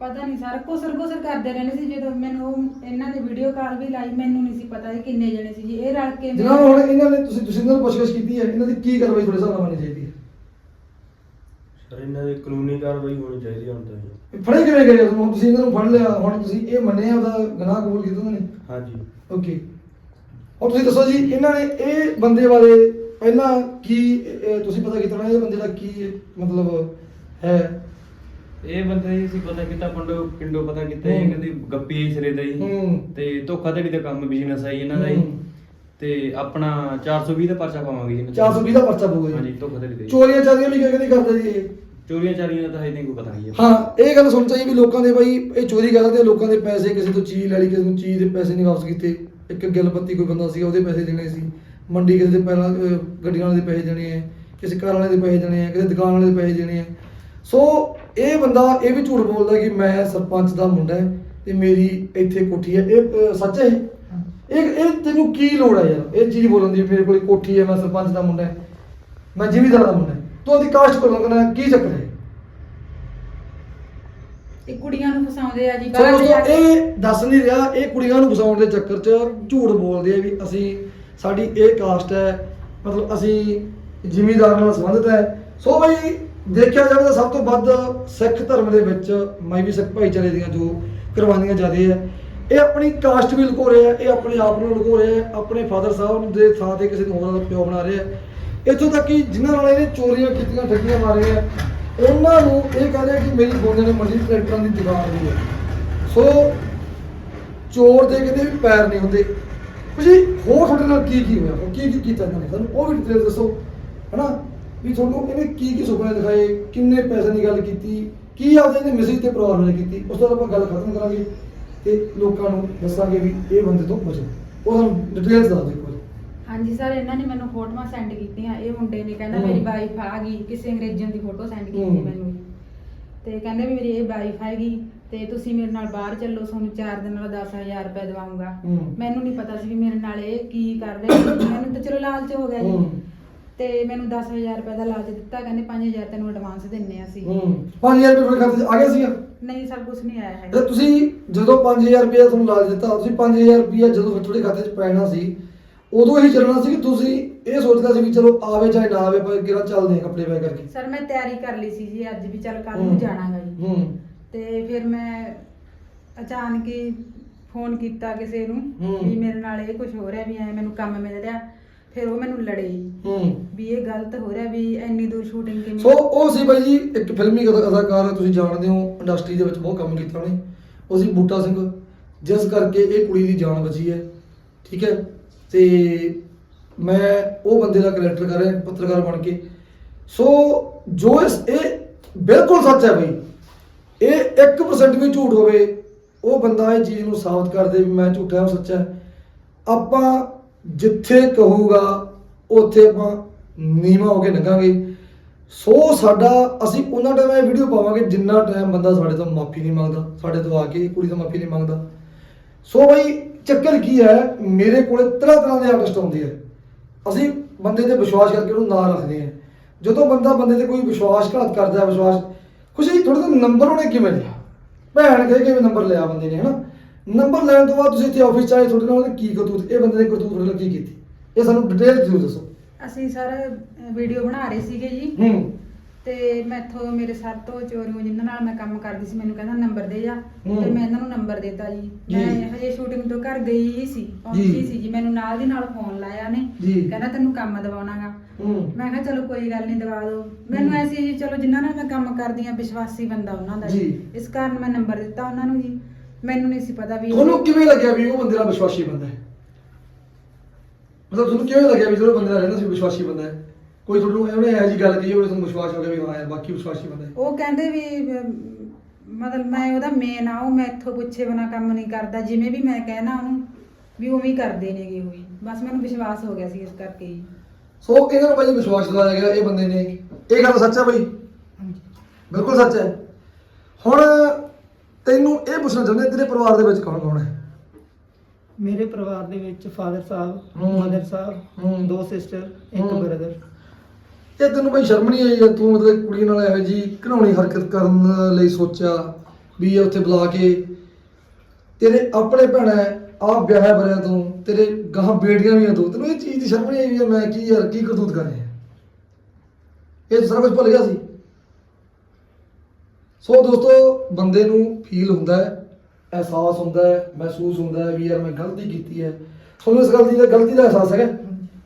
Speaker 4: ਪਤਾ ਨਹੀਂ ਸਰ ਕੋਸਰ ਕੋਸਰ ਕਰਦੇ ਰਹਿੰਦੇ ਸੀ ਜਦੋਂ ਮੈਨੂੰ ਉਹ- ਇਹਨਾਂ ਨੇ ਵੀਡੀਓ ਕਾਲ ਵੀ ਲਾਈ ਮੈਨੂੰ ਨਹੀਂ ਸੀ ਪਤਾ ਇਹ ਕਿੰਨੇ ਜਣੇ ਸੀ ਜੀ। ਇਹ ਰਲ ਕੇ
Speaker 3: ਜਨਾਬ ਹੁਣ ਇਹਨਾਂ ਨੇ ਤੁਸੀਂ ਤੁਸੀਂ ਇਹਨਾਂ ਨੂੰ ਪੁੱਛਗਿੱਛ ਕੀਤੀ ਹੈ। ਇਹਨਾਂ ਦੀ ਕੀ ਕਾਰਵਾਈ ਤੁਹਾਡੇ ਹਿਸਾਬ ਨਾਲ ਹੋਣੀ ਚਾਹੀਦੀ ਹੈ?
Speaker 5: ਸਰ ਇਹਨਾਂ ਦੀ ਕਾਨੂੰਨੀ ਕਾਰਵਾਈ ਹੋਣੀ ਚਾਹੀਦੀ ਹੁਣ ਤਾਂ ਜੀ।
Speaker 3: ਇਹ ਫੜੇ ਕਿਵੇਂ ਗਏ? ਜਦੋਂ ਤੁਸੀਂ ਇਹਨਾਂ ਨੂੰ ਫੜ ਲਿਆ ਹੁਣ ਤੁਸੀਂ ਇਹ ਮੰਨਿਆ ਉਹਦਾ ਗੁਨਾਹ ਕਬੂਲ ਕੀਤਾ ਉਹਨਾਂ ਨੇ?
Speaker 5: ਹਾਂਜੀ।
Speaker 3: ਓਕੇ। ਔਰ ਤੁਸੀਂ ਦੱਸੋ ਜੀ ਇਹਨਾਂ ਨੇ ਇਹ ਬੰਦੇ ਬਾਰੇ ਪਹਿਲਾਂ ਕੀ ਤੁਸੀਂ ਪਤਾ ਕੀਤਾ ਹੋਣਾ ਇਹ ਬੰਦੇ ਦਾ ਕੀ ਮਤਲਬ ਹੈ
Speaker 1: ਇਹ ਬੰਦੇ ਜੀ ਅਸੀਂ ਪਤਾ ਕੀਤਾ ਪਿੰਡੋਂ ਪਿੰਡੋਂ ਪਤਾ ਕੀਤਾ ਜੀ
Speaker 3: ਹੂੰ।
Speaker 1: ਕਹਿੰਦੇ ਗੱਪੀ ਸਿਰੇ ਦਾ ਜੀ
Speaker 3: ਹੂੰ।
Speaker 1: ਤੇ ਧੋਖਾਧੜੀ ਦਾ ਕੰਮ ਬਿਜ਼ਨਸ ਹੈ ਜੀ ਇਹਨਾਂ ਦਾ ਜੀ
Speaker 3: ਹੂੰ।
Speaker 1: ਤੇ ਆਪਣਾ 420 ਦਾ ਪਰਚਾ ਪਾਵਾਂਗੇ ਜੀ ਇਹਨਾਂ ਤੇ।
Speaker 3: 420 ਦਾ ਪਰਚਾ ਪਊਗਾ
Speaker 1: ਹਾਂਜੀ
Speaker 3: ਜੀ
Speaker 1: ਧੋਖਾਧੜੀ ਦੇ
Speaker 3: ਚੋਰੀਆਂ ਚਾਰੀਆਂ ਵੀ ਕਹਿੰਦੇ ਕਰਦਾ ਜੀ ਇਹ
Speaker 1: ਚੋਰੀਆਂ ਚਾਰੀਆਂ ਦਾ ਤਾਂ ਹਜੇ ਨਹੀਂ ਕੋਈ ਪਤਾ ਨਹੀਂ ਜੀ
Speaker 3: ਹਾਂ ਇਹ ਗੱਲ ਸੁਣ ਚਾਹੀ ਵੀ ਲੋਕਾਂ ਦੇ ਬਾਈ ਇਹ ਚੋਰੀ ਕਰਦੇ ਆ ਲੋਕਾਂ ਦੇ ਪੈਸੇ ਕਿਸੇ ਤੋਂ ਚੀਜ਼ ਲੈ ਲਈ ਕਿਸੇ ਨੂੰ ਚੀਜ਼ ਦੇ ਪੈਸੇ ਨਹੀਂ ਵਾਪਸ ਕੀਤੇ ਇੱਕ ਗਿਲਪੱਤੀ ਕੋਈ ਬੰਦਾ ਸੀਗਾ ਉਹਦੇ ਪੈਸੇ ਦੇਣੇ ਸੀ। ਮੰਡੀ ਕਿਸੇ ਦੇ ਪਹਿਲਾਂ ਅਹ, ਗੱਡੀਆਂ ਵਾਲੇ ਦੇ ਪੈਸੇ ਦੇਣੇ ਆ ਕਿਸੇ ਕਾਰ ਵਾਲੇ ਦੇ ਪੈਸੇ ਦੇਣੇ ਆ ਕਿਸੇ ਦੁਕਾਨ ਵਾਲੇ ਦੇ ਪੈਸੇ ਦੇਣੇ ਆ। ਸੋ ਇਹ ਬੰਦਾ ਇਹ ਵੀ ਝੂਠ ਬੋਲਦਾ ਕਿ ਮੈਂ ਸਰਪੰਚ ਦਾ ਮੁੰਡਾ ਹੈ ਤੇ ਮੇਰੀ ਇੱਥੇ ਕੋਠੀ ਹੈ। ਇਹ ਅਹ, ਸੱਚ ਹੈ? ਇਹ ਇਹ ਇਹ ਤੈਨੂੰ ਕੀ ਲੋੜ ਹੈ ਯਾਰ? ਇਹ ਚੀਜ਼ ਬੋਲਣ ਦੀ ਵੀ ਮੇਰੇ ਕੋਲ ਕੋਠੀ ਹੈ ਮੈਂ ਸਰਪੰਚ ਦਾ ਮੁੰਡਾ ਹੈ। ਮੈਂ ਜ਼ਿਮੀਦਾਰ ਦਾ ਮੁੰਡਾ ਹੈ। ਤੂੰ ਉਹਦੀ ਕਾਸਟ ਕੋਲ ਲੱਗਣਾ ਕੀ ਚੱਕਰ ਹੈ?
Speaker 4: ਇਹ ਕੁੜੀਆਂ ਨੂੰ ਫਸਾਉਂਦੇ ਆ ਜੀ
Speaker 3: ਸੋ
Speaker 4: ਜਾ ਕੇ।
Speaker 3: ਇਹ ਦੱਸ ਨਹੀਂ ਰਿਹਾ ਇਹ ਕੁੜੀਆਂ ਨੂੰ ਫਸਾਉਣ ਦੇ ਚੱਕਰ 'ਚ ਝੂਠ ਬੋਲਦੇ ਆ ਵੀ ਅਸੀਂ ਸਾਡੀ ਇਹ ਕਾਸਟ ਹੈ ਮਤਲਬ ਅਸੀਂ ਜ਼ਿਮੀਦਾਰ ਨਾਲ ਸੰਬੰਧਿਤ ਹੈ। ਸੋ ਬਈ ਦੇਖਿਆ ਜਾਵੇ ਤਾਂ ਸਭ ਤੋਂ ਵੱਧ ਸਿੱਖ ਧਰਮ ਦੇ ਵਿੱਚ ਮੈਂ ਵੀ ਸਿੱਖ ਭਾਈਚਾਰੇ ਦੀਆਂ ਜੋ ਕੁਰਬਾਨੀਆਂ ਜ਼ਿਆਦੇ ਹੈ ਇਹ ਆਪਣੀ ਕਾਸਟ ਵੀ ਲੁਕੋ ਰਿਹਾ ਹੈ ਇਹ ਆਪਣੇ ਆਪ ਨੂੰ ਲੁਕੋ ਰਿਹਾ ਹੈ ਆਪਣੇ ਫਾਦਰ ਸਾਹਿਬ ਦੇ ਥਾਂ ਤੇ ਕਿਸੇ ਨੂੰ ਹੋਰ ਦਾ ਪਿਓ ਬਣਾ ਰਿਹਾ ਹੈ ਇੱਥੋਂ ਤੱਕ ਕਿ ਜਿਨ੍ਹਾਂ ਨਾਲ ਇਹਨੇ ਚੋਰੀਆਂ ਕੀਤੀਆਂ ਠੱਗੀਆਂ ਮਾਰੀਆਂ ਉਹਨਾਂ ਨੂੰ ਇਹ ਕਹਿ ਰਿਹਾ ਕਿ ਮੇਰੀ ਗੋਨੇ ਨੇ ਮਰਜ਼ੀ ਟਰੈਕਟਰਾਂ ਦੀ ਦੁਕਾਨ ਦੀ ਹੈ। ਸੋ ਚੋਰ ਦੇ ਕਿਤੇ ਵੀ ਪੈਰ ਨਹੀਂ ਹੁੰਦੇ। ਜੀ ਹੋਰ ਤੁਹਾਡੇ ਨਾਲ ਕੀ ਕੀ ਹੋਇਆ? ਕੀ ਕੀ ਕੀਤਾ ਇਹਨਾਂ ਨੇ? ਸਾਨੂੰ ਉਹ ਵੀ ਡਿਟੇਲ ਦੱਸੋ। ਹਨਾ? ਵੀ ਤੁਹਾਨੂੰ ਇਹਨੇ ਕੀ ਕੀ ਸੁਪਨੇ ਦਿਖਾਏ? ਕਿੰਨੇ ਪੈਸੇ ਦੀ ਗੱਲ ਕੀਤੀ? ਕੀ ਆਪਦੇ ਇਹਨੇ ਮੈਸੇਜ ਤੇ ਪ੍ਰੋਬਲਮ ਨੇ ਕੀਤੀ? ਉਸ ਤੋਂ ਬਾਅਦ ਆਪਾਂ ਗੱਲ ਖਤਮ ਕਰਾਂਗੇ ਤੇ ਲੋਕਾਂ ਨੂੰ ਦੱਸਾਂਗੇ ਵੀ ਇਹ ਬੰਦੇ ਤੋਂ ਬਚੋ। ਉਹ ਸਾਨੂੰ ਡਿਟੇਲਸ ਦੱਸ ਦਿਓ।
Speaker 4: ਹਾਂਜੀ ਸਰ ਇਹਨਾਂ ਨੇ ਮੈਨੂੰ ਫੋਟੋਆਂ ਸੈਂਡ ਕੀਤੀਆਂ ਇਹ ਮੁੰਡੇ ਨੇ ਕਹਿੰਦਾ
Speaker 3: ਹਮ।
Speaker 4: ਮੇਰੀ ਵਾਈਫ ਆ ਗਈ ਕਿਸੇ ਅੰਗਰੇਜ਼ਨ ਦੀ ਫੋਟੋ ਸੈਂਡ ਕੀਤੀ
Speaker 3: ਹਮ।
Speaker 4: ਮੈਨੂੰ ਤੇ ਕਹਿੰਦੇ ਵੀ ਮੇਰੀ ਇਹ ਵਾਈਫ ਹੈਗੀ ਤੇ ਤੁਸੀਂ ਮੇਰੇ ਨਾਲ ਬਾਹਰ ਚੱਲੋ ਤੁਹਾਨੂੰ 4 ਦਿਨਾਂ ਦਾ 10000 ਰੁਪਏ ਦਵਾਉਂਗਾ
Speaker 3: ਹਮ।
Speaker 4: ਮੈਨੂੰ ਨਹੀਂ ਪਤਾ ਸੀ ਵੀ ਮੇਰੇ ਨਾਲ ਇਹ ਕੀ ਕਰ ਰਹੇ। ਮੈਨੂੰ ਤਾਂ ਚਲੋ ਲਾਲਚ ਹੋ ਗਿਆ ਜੀ। ਤੇ ਮੈਨੂੰ 10000 ਰੁਪਏ ਦਾ ਲਾਲਚ ਦਿੱਤਾ ਕਹਿੰਦੇ 5000 ਤੈਨੂੰ ਐਡਵਾਂਸ ਦਿੰਨੇ ਆ ਅਸੀਂ
Speaker 3: ਹੂੰ 5000 ਰੁਪਏ ਤੁਹਾਡੇ ਖਾਤੇ 'ਚ ਆ ਗਿਆ ਸੀਗਾ
Speaker 4: ਨਹੀਂ ਸਰ ਕੁਝ ਨਹੀਂ ਆਇਆ
Speaker 3: ਤੇ
Speaker 4: ਹੈ
Speaker 3: ਤੁਸੀਂ ਜਦੋਂ 5000 ਰੁਪਏ ਤੁਹਾਨੂੰ ਲਾਜ ਦਿੱਤਾ ਤੁਸੀਂ 5000 ਰੁਪਏ ਜਦੋਂ ਤੁਹਾਡੇ ਖਾਤੇ 'ਚ ਪੈਣਾ ਸੀ ਉਦੋਂ ਹੀ ਚੱਲਣਾ ਸੀ ਕਿ ਤੁਸੀਂ ਇਹ ਸੋਚਦਾ ਸੀ ਵੀ ਚਲੋ ਆਵੇ ਚਾਹੇ ਨਾ ਆਵੇ ਪਰ ਕਿਹੜਾ ਚੱਲਦੇ ਆ ਕੱਪੜੇ ਪੈ ਕਰਕੇ।
Speaker 4: ਸਰ ਮੈਂ ਤਿਆਰੀ ਕਰ ਲਈ ਸੀ ਜੀ ਅੱਜ ਵੀ ਚੱਲ ਕੱਲ
Speaker 3: ਹੂੰ।
Speaker 4: ਨੂੰ ਜਾਣਾਗਾ ਜੀ।
Speaker 3: ਹੂੰ।
Speaker 4: ਤੇ ਫਿਰ ਮੈਂ ਅਚਾਨਕ ਹੀ ਫੋਨ ਕੀਤਾ ਕਿਸੇ ਨੂੰ
Speaker 3: ਹੂੰ।
Speaker 4: ਵੀ ਮੇਰੇ ਨਾਲ ਇਹ ਕੁਝ ਹੋ ਰਿਹਾ ਵੀ ਐ ਮੈਨੂੰ ਕੰਮ ਮਿਲ ਰਿਹਾ। ਫਿਰ ਉਹ ਮੈਨੂੰ ਲੜੇ ਜੀ।
Speaker 3: ਹੂੰ।
Speaker 4: ਵੀ ਇਹ ਗਲਤ ਹੋ ਰਿਹਾ ਵੀ ਇੰਨੀ ਦੂਰ ਸ਼ੂਟਿੰਗ ਕਿਵੇਂ
Speaker 3: ਸੋ ਉਹ ਸੀ ਬਾਈ ਜੀ ਇੱਕ ਫਿਲਮੀ ਅਦਾ- ਅਦਾਕਾਰ ਤੁਸੀਂ ਜਾਣਦੇ ਹੋ ਇੰਡਸਟਰੀ ਦੇ ਵਿੱਚ ਬਹੁਤ ਕੰਮ ਕੀਤਾ ਉਹਨੇ। ਉਹ ਸੀ ਬੂਟਾ ਸਿੰਘ। ਜਿਸ ਕਰਕੇ ਇਹ ਕੁੜੀ ਦੀ ਜਾਨ ਬਚੀ ਹੈ। ਠੀਕ ਹੈ? ਤੇ ਮੈਂ ਉਹ ਬੰਦੇ ਦਾ ਕਰੈਕਟਰ ਕਰ ਰਿਹਾ, ਪੱਤਰਕਾਰ ਬਣ ਕੇ। ਸੋ ਜੋ ਇਸ ਇਹ ਬਿਲਕੁਲ ਸੱਚ ਹੈ ਬਈ। ਇਹ 1% ਵੀ ਝੂਠ ਹੋਵੇ, ਉਹ ਬੰਦਾ ਇਹ ਚੀਜ਼ ਨੂੰ ਸਾਬਤ ਕਰ ਦੇ ਵੀ ਮੈਂ ਝੂਠਾ ਹਾਂ ਸੱਚਾ ਆਪਾਂ ਜਿੱਥੇ ਕਹੂਗਾ, ਉੱਥੇ ਆਪਾਂ ਨੀਵਾਂ ਹੋ ਕੇ ਲੰਘਾਂਗੇ। ਸੋ ਸਾਡਾ ਅਸੀਂ ਉਹਨਾਂ ਟਾਈਮ ਇਹ ਵੀਡੀਓ ਪਾਵਾਂਗੇ ਜਿੰਨਾ ਟਾਈਮ ਬੰਦਾ ਸਾਡੇ ਤੋਂ ਮਾਫੀ ਨਹੀਂ ਮੰਗਦਾ, ਸਾਡੇ ਤੋਂ ਆ ਕੇ ਕੁੜੀ ਤੋਂ ਮਾਫੀ ਨਹੀਂ ਮੰਗਦਾ। ਸੋ ਬਈ ਚੱਕਰ ਕੀ ਹੈ? ਮੇਰੇ ਕੋਲੇ ਤਰ੍ਹਾਂ ਤਰ੍ਹਾਂ ਦੇ ਆਰਟਿਸਟ ਆਉਂਦੇ ਆ। ਅਸੀਂ ਬੰਦੇ ਤੇ ਵਿਸ਼ਵਾਸ ਕਰਕੇ ਉਹਨੂੰ ਨਾਂ ਰੱਖਦੇ ਆ। ਜਦੋਂ ਬੰਦਾ ਬੰਦੇ ਤੇ ਕੋਈ ਵਿਸ਼ਵਾਸਘਾਤ ਕਰਦਾ ਹੈ, ਵਿਸ਼ਵਾਸ ਖੁਸ਼ੀ ਤੁਹਾਡੇ ਤੋਂ ਨੰਬਰ ਉਹਨੇ ਕਿਵੇਂ ਲਿਆ? ਭੈਣ ਕਹੇ ਕਿਵੇਂ ਨੰਬਰ ਲਿਆ ਬੰਦੇ ਨੇ ਹਨਾ? ਨੰਬਰ ਲੈਣ ਤੋਂ ਬਾਅਦ ਤੁਸੀਂ ਇੱਥੇ ਆਫਿਸ ਚ ਆਏ ਤੁਹਾਡੇ ਨਾਲ ਉਹਨੇ ਕੀ ਕਰਤੂਤ ਇਹ ਬੰਦੇ ਨੇ ਕਰਤੂਤ ਤੁਹਾਡੇ ਨਾਲ ਕੀ ਕੀਤੀ? ਇਹ ਸਾਨੂੰ ਡਿਟੇਲ ਜ਼ਰੂਰ ਦੱਸੋ।
Speaker 4: ਅਸੀਂ ਸਰ ਵੀਡੀਓ ਬਣਾ ਰਹੇ ਸੀਗੇ ਜੀ।
Speaker 3: ਹੂੰ।
Speaker 4: ਤੇ ਮੈਥੋਂ ਮੇਰੇ ਸਰ ਤੋਂ ਚੋਰੀਆਂ ਜਿਨ੍ਹਾਂ ਨਾਲ ਮੈਂ ਕੰਮ ਕਰਦੀ ਸੀ ਮੈਨੂੰ ਕਹਿੰਦਾ ਨੰਬਰ ਦੇ ਜਾ।
Speaker 3: ਹੂੰ।
Speaker 4: ਤੇ ਮੈਂ ਇਹਨਾਂ ਨੂੰ ਨੰਬਰ ਦਿੱਤਾ ਜੀ।
Speaker 3: ਜੀ।
Speaker 4: ਮੈਂ ਹਜੇ ਸ਼ੂਟਿੰਗ ਤੋਂ ਘਰ ਗਈ ਹੀ ਸੀ। ਪਹੁੰਚੀ ਸੀ ਜੀ। ਮੈਨੂੰ ਨਾਲ ਦੀ ਨਾਲ ਫੋਨ ਲਾਇਆ ਨੇ।
Speaker 3: ਜੀ।
Speaker 4: ਕਹਿੰਦਾ ਤੈਨੂੰ ਕੰਮ ਦਵਾਉਣਾਗਾ।
Speaker 3: ਹੂੰ।
Speaker 4: ਮੈਂ ਕਿਹਾ ਚਲੋ ਕੋਈ ਗੱਲ ਨਹੀਂ ਦਵਾ ਦਿਓ। ਮੈਨੂੰ ਐਸੀ ਜੀ ਚਲੋ ਜਿਨ੍ਹਾਂ ਨਾਲ ਮੈਂ ਕੰਮ ਕਰਦੀ ਆ ਵਿਸ਼ਵਾਸੀ ਬੰਦਾ ਉਹਨਾਂ ਦਾ
Speaker 3: ਜੀ।
Speaker 4: ਇਸ ਕਾਰਨ ਮੈਂ ਨੰਬਰ ਦਿੱਤਾ ਉਹਨਾਂ ਨੂੰ ਜੀ। ਮੈਨੂੰ ਨਹੀਂ ਸੀ ਪਤਾ ਵੀ
Speaker 3: ਤੁਹਾਨੂੰ ਕਿਵੇਂ ਲੱਗਿਆ ਵੀ ਉਹ ਬੰਦੇ ਦਾ ਵਿਸ਼ਵਾਸੀ ਬੰਦਾ ਹੈ? ਮਤਲਬ ਤੁਹਾਨੂੰ ਕਿਵੇਂ ਲੱਗਿਆ ਵੀ ਜਿਹੜਾ ਬੰਦੇ ਦਾ ਰਹਿੰਦਾ ਸੀ ਵਿਸ਼ਵਾਸੀ ਬੰਦਾ ਹੈ? ਕੋਈ ਤੁਹਾਨੂੰ ਉਹਨੇ ਇਹੋ ਜਿਹੀ ਗੱਲ ਕਹੀ ਹੋਵੇ ਤੁਹਾਨੂੰ ਵਿਸ਼ਵਾਸ ਹੋ ਗਿਆ ਵੀ ਹਾਂ ਯਾਰ ਬਾਕੀ ਵਿਸ਼ਵਾਸੀ ਬੰਦਾ ਹੈ।
Speaker 4: ਉਹ ਕਹਿੰਦੇ ਵੀ ਅਮ, ਮਤਲਬ ਮੈਂ ਉਹਦਾ ਮੇਨ ਆ ਉਹ ਮੈਂ ਇੱਥੋਂ ਪੁੱਛੇ ਬਿਨਾ ਕੰਮ ਨਹੀਂ ਕਰਦਾ ਜਿਵੇਂ ਵੀ ਮੈਂ ਕਹਿਣਾ ਉਹਨੂੰ ਵੀ ਉਵੇਂ ਹੀ ਕਰਦੇ ਨੇਗੇ ਉਹ ਹੀ ਬਸ ਮੈਨੂੰ ਵਿਸ਼ਵਾਸ ਹੋ ਗਿਆ ਸੀ ਇਸ ਕਰਕੇ। ਹੀ
Speaker 3: ਸੋ ਇਹਨਾਂ ਨੂੰ ਭਾਈ ਵਿਸ਼ਵਾਸ ਦਿਵਾਇਆ ਗਿਆ ਇਹ ਬੰਦੇ ਨੇ। ਇਹ ਗੱਲ ਸੱਚ ਹੈ ਭਾਈ ਬਿਲਕੁਲ ਸੱਚ ਹੈ। ਹੁਣ ਤੈਨੂੰ ਇਹ ਪੁੱਛਣਾ ਚਾਹੁੰਦੇ ਤੇਰੇ ਪਰਿਵਾਰ ਦੇ ਵਿੱਚ ਕੌਣ ਕੌਣ ਹੈ?
Speaker 2: ਮੇਰੇ ਪਰਿਵਾਰ ਦੇ ਵਿੱਚ ਫਾਦਰ ਸਾਹਿਬ। ਮਦਰ
Speaker 3: ਹੂੰ।
Speaker 2: ਸਾਹਿਬ ਦੋ ਸਿਸਟਰ ਇੱਕ। ਬ੍ਰਦਰ
Speaker 3: ਇਹ ਤੈਨੂੰ ਬਈ ਸ਼ਰਮ ਨਹੀਂ ਆਈ ਯਾਰ ਤੂੰ ਮਤਲਬ ਕੁੜੀ ਨਾਲ ਇਹੋ ਜੀ ਘਿਨਾਉਣੀ ਹਰਕਤ ਕਰਨ ਲਈ ਸੋਚਿਆ ਵੀ ਇਹ ਉੱਥੇ ਬੁਲਾ ਕੇ ਤੇਰੇ ਆਪਣੇ ਭੈਣਾਂ ਆ ਵਿਆਹ ਬਰਿਆ ਤੂੰ, ਤੇਰੇ ਗਾਂ ਬੇਟੀਆਂ ਵੀ ਆ ਤੂੰ। ਤੈਨੂੰ ਇਹ ਚੀਜ਼ ਦੀ ਸ਼ਰਮ ਨਹੀਂ ਆਈ ਵੀ ਯਾਰ ਮੈਂ ਕੀ ਯਾਰ, ਕੀ ਕਰਤੂਤ ਕਰ ਰਿਹਾ ਇਹ ਸਾਰਾ ਕੁਝ ਭੁੱਲ ਗਿਆ ਸੀ। ਸੋ ਦੋਸਤੋ, ਬੰਦੇ ਨੂੰ ਫੀਲ ਹੁੰਦਾ ਹੈ, ਅਹਿਸਾਸ ਹੁੰਦਾ ਹੈ, ਮਹਿਸੂਸ ਹੁੰਦਾ ਹੈ ਵੀ ਯਾਰ ਮੈਂ ਗਲਤੀ ਕੀਤੀ ਹੈ। ਤੁਹਾਨੂੰ ਇਸ ਗਲਤੀ ਦਾ ਗਲਤੀ ਦਾ ਅਹਿਸਾਸ ਹੈਗਾ।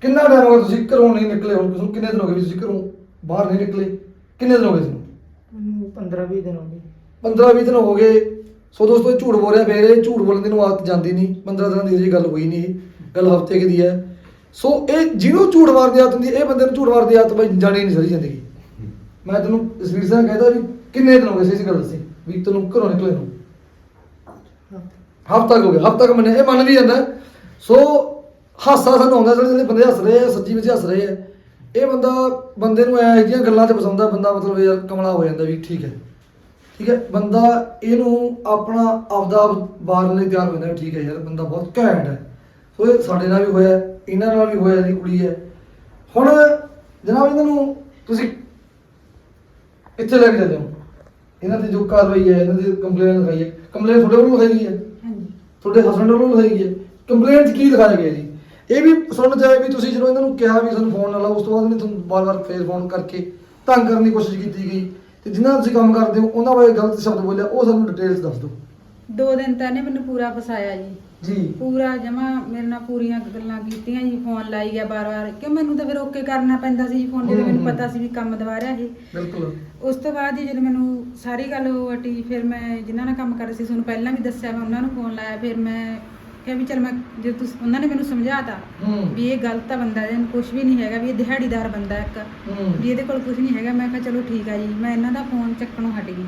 Speaker 3: ਕਿੰਨਾ ਟਾਈਮ ਹੋ ਗਿਆ ਤੁਸੀਂ ਘਰੋਂ ਨਹੀਂ ਨਿਕਲੇ? ਹੁਣ ਤੁਹਾਨੂੰ ਕਿੰਨੇ ਦਿਨ ਹੋ ਗਏ ਵੀ ਤੁਸੀਂ ਘਰੋਂ ਬਾਹਰ ਨਹੀਂ ਨਿਕਲੇ? ਕਿੰਨੇ ਦਿਨ ਹੋ ਗਏ ਤੁਹਾਨੂੰ
Speaker 2: ਮੈਨੂੰ 15 20 ਦਿਨ ਹੋ ਗਏ।
Speaker 3: 15 20 ਦਿਨ ਹੋ ਗਏ। ਸੋ ਦੋਸਤੋ ਇਹ ਝੂਠ ਬੋਲ ਰਿਹਾ ਫੇਰ ਇਹ ਝੂਠ ਬੋਲਣ ਦੀ ਨੂੰ ਆਦਤ ਜਾਂਦੀ ਨਹੀਂ। 15 ਦਿਨਾਂ ਦੀ ਇਹ ਗੱਲ ਹੋਈ ਨਹੀਂ। ਗੱਲ ਹਫ਼ਤੇ ਦੀ ਹੈ। ਸੋ ਇਹ ਜਿਹਨੂੰ ਝੂਠ ਮਾਰਨ ਦੀ ਆਦਤ ਹੁੰਦੀ ਇਹ ਬੰਦੇ ਨੂੰ ਝੂਠ ਮਾਰਨ ਦੀ ਆਦਤ ਬਈ ਜਾਣੀ ਨਹੀਂ ਸਾਰੀ ਜ਼ਿੰਦਗੀ। ਮੈਂ ਤੈਨੂੰ ਜਸਵੀਰ ਸਿੰਘ ਕਹਿੰਦਾ ਵੀ ਕਿੰਨੇ ਦਿਨ ਹੋ ਗਏ ਸੀ ਇਸ ਗੱਲ ਦੱਸੀ? ਵੀ ਤੈਨੂੰ ਘਰੋਂ ਨਿਕਲੇ ਨੂੰ। ਹਫਤਾ ਹੋ ਗਿਆ। ਹਫਤਾ ਕ ਮੰਨੇ। ਇਹ ਮੰਨ ਵੀ ਜਾਂਦਾ। ਸੋ ਹਾਸਾ ਸਾਨੂੰ ਆਉਂਦਾ ਜਿਹੜੇ ਜਿਹੜੇ ਬੰਦੇ ਹੱਸ ਰਹੇ ਆ ਸੱਚੀ ਵਿੱਚ ਹੱਸ ਰਹੇ ਆ। ਇਹ ਬੰਦਾ ਬੰਦੇ ਨੂੰ ਇਹੋ ਜਿਹੀਆਂ ਗੱਲਾਂ 'ਚ ਪਸੰਦ ਆ ਬੰਦਾ ਮਤਲਬ ਯਾਰ ਕਮਲਾ ਹੋ ਜਾਂਦਾ ਵੀ ਠੀਕ ਹੈ। ਠੀਕ ਹੈ ਬੰਦਾ ਇਹਨੂੰ ਆਪਣਾ ਆਪਦਾ ਬਾਰਨ ਲਈ ਤਿਆਰ ਹੋ ਜਾਂਦਾ ਵੀ ਠੀਕ ਹੈ ਯਾਰ ਬੰਦਾ ਬਹੁਤ ਘੈਂਟ ਹੈ। ਸੋ ਇਹ ਸਾਡੇ ਨਾਲ ਵੀ ਹੋਇਆ ਇਹਨਾਂ ਨਾਲ ਵੀ ਹੋਇਆ ਜਿਹੜੀ ਕੁੜੀ ਹੈ। ਹੁਣ ਜਨਾਬ ਇਹਨਾਂ ਨੂੰ ਤੁਸੀਂ ਇੱਥੇ ਲੈ ਕੇ ਚੱਲੇ ਹੋ? ਇਹਨਾਂ ਤੇ ਜੋ ਕਾਰਵਾਈ ਹੈ ਇਹਨਾਂ ਦੀ ਕੰਪਲੇਨ ਲਿਖਾਈ ਹੈ। ਕੰਪਲੇਨ ਤੁਹਾਡੇ ਵੱਲੋਂ ਲਿਖਾਈ ਗਈ ਹੈ?
Speaker 4: ਹਾਂਜੀ।
Speaker 3: ਤੁਹਾਡੇ ਹਸਬੰਡ ਵੱਲੋਂ ਲਿਖਾਈ ਗਈ ਹੈ। ਕੰਪਲੇਂਟ ਕੀ ਲਿਖਾਇਆ ਗਿਆ ਜੀ? ਇਹ ਵੀ ਸੁਣਨ ਚਾਹੇ ਵੀ ਤੁਸੀਂ ਜਦੋਂ ਇਹਨਾਂ ਨੂੰ ਕਿਹਾ ਵੀ ਸਾਨੂੰ ਫੋਨ ਨਾ ਲਾਓ ਉਸ ਤੋਂ ਬਾਅਦ ਇਹਨੇ ਤੁਹਾਨੂੰ ਵਾਰ-ਵਾਰ ਫੇਰ ਫੋਨ ਕਰਕੇ ਤੰਗ ਕਰਨ ਦੀ ਕੋਸ਼ਿਸ਼ ਕੀਤੀ ਗਈ। ਤੇ ਜਿਨ੍ਹਾਂ ਨਾਲ ਤੁਸੀਂ ਕੰਮ ਕਰਦੇ ਹੋ ਉਹਨਾਂ ਬਾਰੇ ਗਲਤ ਸ਼ਬਦ ਬੋਲਿਆ ਉਹ ਸਾਨੂੰ ਡਿਟੇਲਸ ਦੱਸ ਦਿਓ।
Speaker 4: ਦੋ ਦਿਨ ਤਾਂ ਇਹਨੇ ਮੈਨੂੰ ਪੂਰਾ ਫਸਾਇਆ ਜੀ।
Speaker 3: ਜੀ।
Speaker 4: ਪੂਰਾ ਜਮਾ ਮੇਰੇ ਨਾਲ ਪੂਰੀਆਂ ਗੱਲਾਂ ਕੀਤੀਆਂ ਜੀ ਫੋਨ ਲਾਈ ਗਿਆ ਬਾਰ-ਬਾਰ ਕਿ ਮੈਨੂੰ ਤਾਂ ਫਿਰ ਓਕੇ ਕਰਨਾ ਪੈਂਦਾ ਸੀ ਜੀ ਫੋਨ ਜਦੋਂ ਮੈਨੂੰ। ਪਤਾ ਸੀ ਵੀ ਕੰਮ ਦਵਾ ਰਿਹਾ ਇਹ।
Speaker 3: ਬਿਲਕੁਲ।
Speaker 4: ਉਸ ਤੋਂ ਬਾਅਦ ਜੀ ਜਦੋਂ ਮੈਨੂੰ ਸਾਰੀ ਗੱਲ ਉਹ ਹਟੀ ਫਿਰ ਮੈਂ ਜਿਨ੍ਹਾਂ ਨਾਲ ਕੰਮ ਕਰਦੀ ਸੀ ਤੁਹਾਨੂੰ ਪਹਿਲਾਂ ਵੀ ਦੱਸਿਆ ਮੈਂ ਉਹਨਾਂ ਨੂੰ ਫੋਨ ਲਾਇਆ ਫਿਰ ਮੈਂ ਕਿਹਾ ਵੀ ਚਲ ਮੈਂ ਜੇ ਤੁਸੀਂ ਉਹਨਾਂ ਨੇ ਮੈਨੂੰ ਸਮਝਾਤਾ
Speaker 3: ਹੂੰ।
Speaker 4: ਵੀ ਇਹ ਗਲਤ ਆ ਬੰਦਾ ਇਹਨੂੰ ਕੁਝ ਵੀ ਨਹੀਂ ਹੈਗਾ ਵੀ ਇਹ ਦਿਹਾੜੀਦਾਰ ਬੰਦਾ ਇੱਕ। ਵੀ ਇਹਦੇ ਕੋਲ ਕੁਝ ਨਹੀਂ ਹੈਗਾ ਮੈਂ ਕਿਹਾ ਚਲੋ ਠੀਕ ਆ ਜੀ ਮੈਂ ਇਹਨਾਂ ਦਾ ਫੋਨ ਚੱਕਣੋਂ ਹਟ ਗਈ।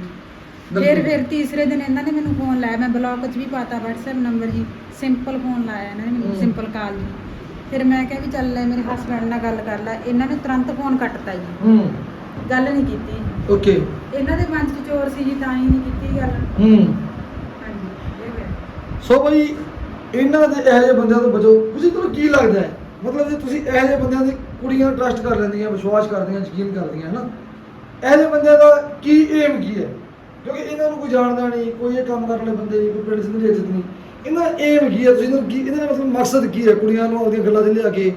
Speaker 4: ਫਿਰ ਫਿਰ ਤੀਸਰੇ ਦਿਨ ਇਹਨਾਂ ਨੇ ਮੈਨੂੰ ਫੋਨ ਲਾਇਆ ਮੈਂ ਬਲੌਕ 'ਚ ਵੀ ਪਾਤਾ WhatsApp ਨੰਬਰ ਜੀ ਸਿੰਪਲ ਫੋਨ ਲਾਇਆ ਇਹਨਾਂ ਨੇ ਮੈਨੂੰ। ਸਿੰਪਲ ਕਾਲ ਜੀ। ਫਿਰ ਮੈਂ ਕਿਹਾ ਵੀ ਚੱਲ ਲੈ ਮੇਰੇ ਹਸਬੰਡ ਨਾਲ ਗੱਲ ਕਰ ਲੈ ਇਹਨਾਂ ਨੇ ਤੁਰੰਤ ਫੋਨ ਕੱਟਤਾ ਜੀ।
Speaker 3: ਹੂੰ।
Speaker 4: ਗੱਲ ਨਹੀਂ ਕੀਤੀ।
Speaker 3: ਓਕੇ।
Speaker 4: ਇਹਨਾਂ ਦੇ ਮਨ 'ਚ ਚੋਰ ਸੀ ਜੀ ਤਾਂ ਹੀ ਨਹੀਂ ਕੀਤੀ ਗੱਲ।
Speaker 3: ਹੂੰ।
Speaker 4: ਹਾਂਜੀ।
Speaker 3: ਸੋ ਬਈ ਇਹਨਾਂ ਦੇ ਇਹੋ ਜਿਹੇ ਬੰਦਿਆਂ ਤੋਂ ਬਚੋ। ਤੁਸੀਂ ਤੁਹਾਨੂੰ ਕੀ ਲੱਗਦਾ ਹੈ? ਮਤਲਬ ਜੇ ਤੁਸੀਂ ਇਹੋ ਜਿਹੇ ਬੰਦਿਆਂ ਦੀ ਕੁੜੀਆਂ ਟਰਸਟ ਕਰ ਲੈਂਦੀਆਂ, ਵਿਸ਼ਵਾਸ ਕਰਦੀਆਂ, ਯਕੀਨ ਕਰਦੀਆਂ ਹੈ ਨਾ ਇਹੋ ਜਿਹੇ ਬੰਦਿਆਂ ਦਾ ਕੀ ਏਮ ਕੀ ਹੈ? ਕਿਉਂਕਿ ਇਹਨਾਂ ਨੂੰ ਕੋਈ ਜਾਣਦਾ ਨਹੀਂ, ਕੋਈ ਇਹ ਕੰਮ ਕਰਨ ਵਾਲੇ ਬੰਦੇ ਨਹੀਂ, ਕੋਈ ਪਿੰਡ ਸਿੰਧ ਦੀ ਇੱਜ਼ਤ ਨਹੀਂ। ਇਹਨਾਂ ਦਾ ਏਮ ਕੀ ਹੈ? ਤੁਸੀਂ ਇਹਨਾਂ ਨੂੰ ਕੀ ਇਹਨਾਂ ਦਾ ਮਤਲਬ ਮਕਸਦ ਕੀ ਹੈ? ਕੁੜੀਆਂ ਨੂੰ ਆਪਦੀਆਂ ਗੱਲਾਂ 'ਚ ਲਿਆ ਕੇ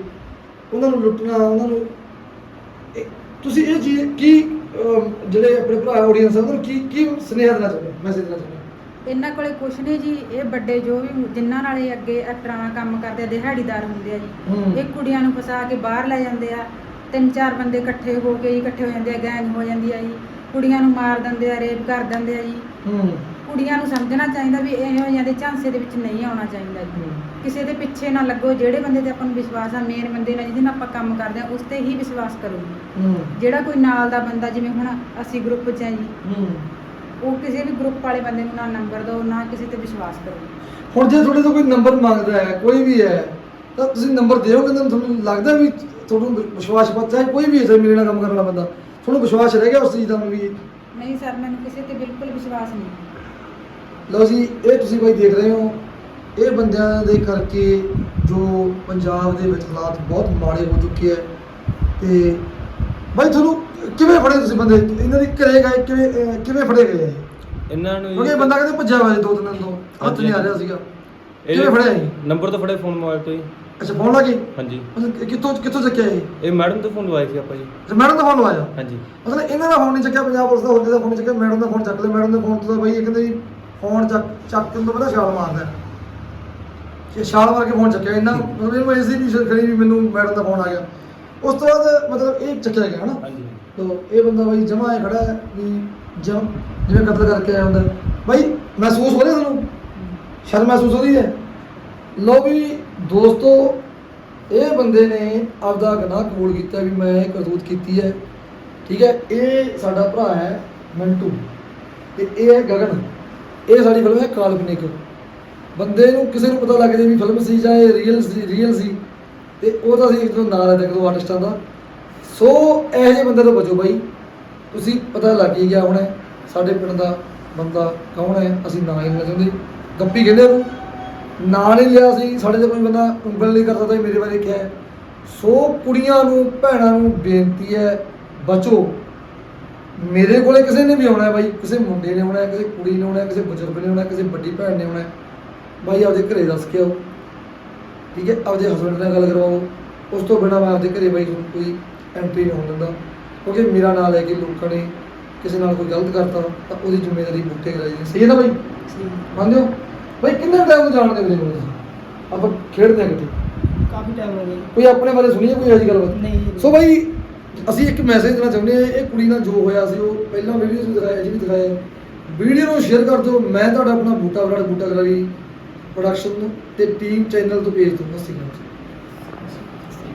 Speaker 3: ਉਹਨਾਂ ਨੂੰ ਲੁੱਟਣਾ, ਉਹਨਾਂ ਨੂੰ ਤੁਸੀਂ ਇਹ ਚੀਜ਼ ਕੀ ਜਿਹੜੇ ਆਪਣੇ ਭਰਾ ਆਡੀਅנס ਉਹਨਾਂ ਨੂੰ ਕੀ ਕੀ ਸੁਨੇਹਾ ਦੇਣਾ ਚਾਹੁੰਦੇ ਮੈਸੇਜ ਦੇਣਾ ਚਾਹੁੰਦੇ ਹੋ?
Speaker 4: ਇਹਨਾਂ ਕੋਲੇ ਕੁਛ ਨਹੀਂ ਜੀ ਇਹ ਵੱਡੇ ਜੋ ਵੀ ਜਿਨ੍ਹਾਂ ਨਾਲ ਇਹ ਅੱਗੇ ਅਟਰਾਣਾ ਕੰਮ ਕਰਦੇ ਆ ਦਿਹਾੜੀਦਾਰ ਹੁੰਦੇ ਆ ਜੀ। ਇਹ ਕੁੜੀਆਂ ਨੂੰ ਫਸਾ ਕੇ ਬਾਹਰ ਲੈ ਜਾਂਦੇ ਆ। ਤਿੰਨ ਚਾਰ ਬੰਦੇ ਇਕੱਠੇ ਹੋ ਕੇ ਇਕੱਠੇ ਹੋ ਜਾਂਦੇ ਆ ਗੈਂਗ ਹੋ ਜਾਂਦੀ ਆ ਜੀ। ਕੁੜੀਆਂ ਨੂੰ ਮਾਰ ਦਿੰਦੇ ਆ ਰੇਪ ਕਰ ਦਿੰਦੇ ਆ ਜੀ।
Speaker 3: ਹੂੰ।
Speaker 4: ਕੁੜੀਆਂ ਨੂੰ ਸਮਝਣਾ ਚਾਹੀਦਾ ਵੀ ਇਹੋ ਜਿਹੀਆਂ ਦੇ ਝਾਂਸੇ ਦੇ ਵਿੱਚ ਨਹੀਂ ਆਉਣਾ ਚਾਹੀਦਾ ਜੀ। ਕਿਸੇ ਦੇ ਪਿੱਛੇ ਨਾ ਲੱਗੋ ਜਿਹੜੇ ਬੰਦੇ ਤੇ ਆਪਾਂ ਨੂੰ ਵਿਸ਼ਵਾਸ ਆ ਮੇਨ ਬੰਦੇ ਨਾਲ ਜਿਹਦੇ ਨਾਲ ਆਪਾਂ ਕੰਮ ਕਰਦੇ ਆ ਉਸ ਤੇ ਹੀ ਵਿਸ਼ਵਾਸ ਕਰੋ
Speaker 3: ਹੂੰ।
Speaker 4: ਜਿਹੜਾ ਕੋਈ ਨਾਲ ਦਾ ਬੰਦਾ ਜਿਵੇਂ ਹੁਣ ਅਸੀਂ ਗਰੁੱਪ 'ਚ ਆ ਜੀ।
Speaker 3: ਹੂੰ।
Speaker 4: ਉਹ ਕਿਸੇ ਵੀ ਗਰੁੱਪ ਵਾਲੇ ਬੰਦੇ ਨੂੰ ਨਾ ਨੰਬਰ ਦਿਓ ਨਾ ਕਿਸੇ ਤੇ ਵਿਸ਼ਵਾਸ ਕਰੋ।
Speaker 3: ਹੁਣ ਜੇ ਤੁਹਾਡੇ ਤੋਂ ਕੋਈ ਨੰਬਰ ਮੰਗਦਾ ਹੈ ਕੋਈ ਵੀ ਹੈ ਤਾਂ ਤੁਸੀਂ ਨੰਬਰ ਦਿਓਗੇ ਤਾਂ ਤੁਹਾਨੂੰ ਲੱਗਦਾ ਵੀ ਤੁਹਾਨੂੰ ਵਿਸ਼ਵਾਸ ਪਤ ਚਾਹੇ ਕੋਈ ਵੀ ਹੈ ਚਾਹੇ ਮੇਰੇ ਨਾਲ ਕੰਮ ਕਰਨ ਵਾਲਾ ਬੰਦਾ ਤੁਹਾਨੂੰ ਵਿਸ਼ਵਾਸ ਰਹਿ ਗਿਆ ਉਸ ਚੀਜ਼ ਦਾ ਵੀ?
Speaker 4: ਨਹੀਂ ਸਰ ਮੈਨੂੰ ਕਿਸੇ ਤੇ ਬਿਲਕੁਲ ਵਿਸ਼ਵਾਸ ਨਹੀਂ
Speaker 3: ਲਓ ਜੀ ਇਹ ਤੁਸੀਂ ਬਾਈ ਦੇਖ ਰਹੇ ਹੋ ਇਹ ਬੰਦਿਆਂ ਦੇ ਕਰਕੇ ਜੋ ਪੰਜਾਬ ਦੇ ਵਿੱਚ ਹਾਲਾਤ ਬਹੁਤ ਮਾੜੇ ਹੋ ਚੁੱਕੇ ਹੈ ਤੇ ਬਾਈ ਤੁਹਾਨੂੰ ਕਿਵੇਂ ਫੜੇ ਤੁਸੀਂ ਬੰਦੇ? ਇਹਨਾਂ ਦੀ ਘਰੇ ਗਏ ਕਿਵੇਂ ਅਹ, ਕਿਵੇਂ ਫੜੇ ਗਏ ਇਹ?
Speaker 1: ਇਹਨਾਂ ਨੂੰ
Speaker 3: ਕਿਉਂਕਿ ਇਹ ਬੰਦਾ ਕਹਿੰਦੇ ਭੱਜਿਆ ਹੋਇਆ ਸੀ ਦੋ ਤਿੰਨ ਦਿਨ ਤੋਂ ਹੱਥ ਨਹੀਂ ਆ ਰਿਹਾ ਸੀਗਾ। ਕਿਵੇਂ ਫੜਿਆ ਇਹ?
Speaker 1: ਨੰਬਰ ਤੋਂ ਫੜੇ ਫੋਨ ਮੋਬਾਈਲ ਤੋਂ ਜੀ
Speaker 3: ਅੱਛਾ ਫੋਨ ਲਾ ਕੇ?
Speaker 1: ਹਾਂਜੀ।
Speaker 3: ਮਤਲਬ ਕਿੱਥੋਂ ਕਿੱਥੋਂ ਚੱਕਿਆ ਇਹ?
Speaker 1: ਇਹ ਮੈਡਮ ਤੋਂ ਫੋਨ ਲਵਾਇਆ ਸੀ ਆਪਾਂ ਜੀ।
Speaker 3: ਅੱਛਾ ਮੈਡਮ ਦਾ ਫੋਨ ਲਵਾਇਆ?
Speaker 1: ਹਾਂਜੀ।
Speaker 3: ਮਤਲਬ ਇਹਨਾਂ ਦਾ ਫੋਨ ਨਹੀਂ ਚੱਕਿਆ ਪੰਜਾਬ ਪੁਲਿਸ ਦਾ ਹੋਰ ਦਾ ਫੋਨ ਨਹੀਂ ਚੱਕਿਆ ਮੈਡਮ ਦਾ ਫੋਨ ਚੱਕ ਲਿਆ ਮੈਡਮ ਦੇ ਫੋਨ ਤੋਂ ਤਾਂ ਬਈ ਇਹ ਕਹਿੰਦੇ ਜੀ ਫੋਨ ਚੱਕ ਚੱਕ ਤੋਂ ਪਹਿਲਾਂ ਛਾਲ ਮਾਰਦਾ। ਕਿ ਛਾਲ ਮਾਰ ਕੇ ਫੋਨ ਚੱਕਿਆ ਇਹਨਾਂ ਮਤਲਬ ਇਹਨੂੰ ਐਸੀ ਨਹੀਂ ਖੜੀ ਵੀ ਮੈਨੂੰ ਮੈਡਮ ਦਾ ਫੋਨ ਆ ਗਿਆ। ਉਸ ਤੋਂ ਬਾਅਦ ਮਤਲਬ ਇਹ ਚੱਕਿਆ ਗਿਆ ਹਨਾ?
Speaker 1: ਹਾਂਜੀ।
Speaker 3: ਤੋ ਇਹ ਬੰਦਾ ਬਾਈ ਜਮਾ ਹੈ ਖੜਾ ਹੈ ਵੀ ਜਮ ਜਿਵੇਂ ਕਤਲ ਕਰਕੇ ਆਇਆ ਹੁੰਦਾ। ਬਾਈ ਮਹਿਸੂਸ ਹੋ ਰਿਹਾ ਤੁਹਾਨੂੰ? ਸ਼ਰਮ ਮਹਿਸੂਸ ਹੋ ਰਹੀ ਹੈ? ਲੋ ਵੀ ਦੋਸਤੋ ਇਹ ਬੰਦੇ ਨੇ ਆਪਦਾ ਗੁਨਾਹ ਕਬੂਲ ਕੀਤਾ ਵੀ ਮੈਂ ਇਹ ਕਰਤੂਤ ਕੀਤੀ ਹੈ। ਠੀਕ ਹੈ ਇਹ ਸਾਡਾ ਭਰਾ ਹੈ ਮੰਟੂ। ਤੇ ਇਹ ਹੈ ਗਗਨ। ਇਹ ਸਾਡੀ ਫਿਲਮ ਹੈ ਕਾਲਪਨਿਕ। ਬੰਦੇ ਨੂੰ ਕਿਸੇ ਨੂੰ ਪਤਾ ਲੱਗ ਜੇ ਵੀ ਫਿਲਮ ਸੀ ਜਾਂ ਇਹ ਰੀਅਲ ਸੀ ਰੀਅਲ ਸੀ। ਤੇ ਉਹਦਾ ਅਸੀਂ ਜਦੋਂ ਨਾਲ ਹੈ ਤੱਕ ਦੋ ਆਰਟਿਸਟਾਂ ਦਾ। ਸੋ ਇਹੋ ਜਿਹੇ ਬੰਦੇ ਤੋਂ ਬਚੋ ਬਾਈ। ਤੁਸੀਂ ਪਤਾ ਲੱਗ ਹੀ ਗਿਆ ਹੁਣ ਸਾਡੇ ਪਿੰਡ ਦਾ ਬੰਦਾ ਕੌਣ ਹੈ, ਅਸੀਂ ਨਾਂ ਹੀ ਨਹੀਂ ਲੈਣਾ ਚਾਹੁੰਦੇ। ਗੱਪੀ ਕਹਿੰਦੇ ਉਹਨੂੰ। ਨਾਂ ਨਹੀਂ ਲਿਆ ਸੀ, ਸਾਡੇ ਤੇ ਕੋਈ ਬੰਦਾ ਉਂਗਲ ਨਹੀਂ ਕਰ ਸਕਦਾ ਮੇਰੇ ਬਾਰੇ ਕਿਹਾ ਸੋ ਕੁੜੀਆਂ ਨੂੰ, ਭੈਣਾਂ ਨੂੰ ਬੇਨਤੀ ਹੈ, ਬਚੋ। ਮੇਰੇ ਕੋਲੇ ਕਿਸੇ ਨੇ ਵੀ ਆਉਣਾ ਹੈ ਬਾਈ, ਕਿਸੇ ਮੁੰਡੇ ਨੇ ਆਉਣਾ ਹੈ, ਕਿਸੇ ਕੁੜੀ ਨੇ ਆਉਣਾ ਹੈ, ਕਿਸੇ ਬਜ਼ੁਰਗ ਨੇ ਆਉਣਾ ਹੈ, ਕਿਸੇ ਵੱਡੀ ਭੈਣ ਨੇ ਆਉਣਾ ਹੈ। ਬਾਈ ਆਪਦੇ ਘਰੇ ਦੱਸ ਕੇ ਆਓ। ਠੀਕ ਹੈ ਆਪਦੇ ਹਸਬੰਡ ਨਾਲ ਗੱਲ ਕਰਵਾਓ। ਉਸ ਤੋਂ ਬਿਨਾਂ ਮੈਂ ਆਪਦੇ ਘਰੇ ਬਾਈ ਤੁਹਾਨੂੰ ਕੋਈ ਐਂਟਰੀ ਨਹੀਂ ਹੋਣ ਦਿੰਦਾ। ਕਿਉਂਕਿ ਮੇਰਾ ਨਾਂ ਲੈ ਕੇ ਲੋਕਾਂ ਨੇ ਕਿਸੇ ਨਾਲ ਕੋਈ ਗਲਤ ਕਰਤਾ ਤਾਂ ਉਹਦੀ ਜ਼ਿੰਮੇਵਾਰੀ ਬੁੱਟੇ ਕਰਾਈ ਦੀ ਸਹੀ ਹੈ ਨਾ ਬਾਈ? ਮੰਨਦੇ ਹੋ? ਬਾਈ ਕਿੰਨੇ ਟਾਈਮ ਤੋਂ ਜਾਣਦੇ ਹੋ ਕੋਲ? ਆਪਾਂ ਖੇਡਦੇ ਹਾਂ ਕਿਤੇ।
Speaker 2: ਕਾਫੀ ਟਾਈਮ ਹੋ ਗਿਆ।
Speaker 3: ਕੋਈ ਆਪਣੇ ਬਾਰੇ ਸੁਣੀਏ ਕੋਈ ਅਜੀ ਗੱਲਬਾਤ?
Speaker 2: ਨਹੀਂ ਜੀ।
Speaker 3: ਸੋ ਬਾਈ ਅਸੀਂ ਇੱਕ ਮੈਸੇਜ ਦੇਣਾ ਚਾਹੁੰਦੇ ਹਾਂ ਇਹ ਕੁੜੀ ਨਾਲ ਜੋ ਹੋਇਆ ਸੀ ਉਹ ਪਹਿਲਾਂ ਵੀਡੀਓਜ਼ ਵੀ ਦਿਖਾਇਆ ਜੀ ਵੀ ਦਿਖਾਇਆ ਵੀਡੀਓ ਨੂੰ ਸ਼ੇਅਰ ਕਰ ਦਿਓ ਮੈਂ ਤੁਹਾਡਾ ਆਪਣਾ ਬੂਟਾ ਬਰਾੜ ਬੂਟਾ ਗਰਾਰੀ ਪ੍ਰੋਡਕਸ਼ਨ ਤੇ ਟੀਮ ਚੈਨਲ ਤੋਂ ਭੇਜ ਦੂੰਗਾ ਸਿਗਨਲ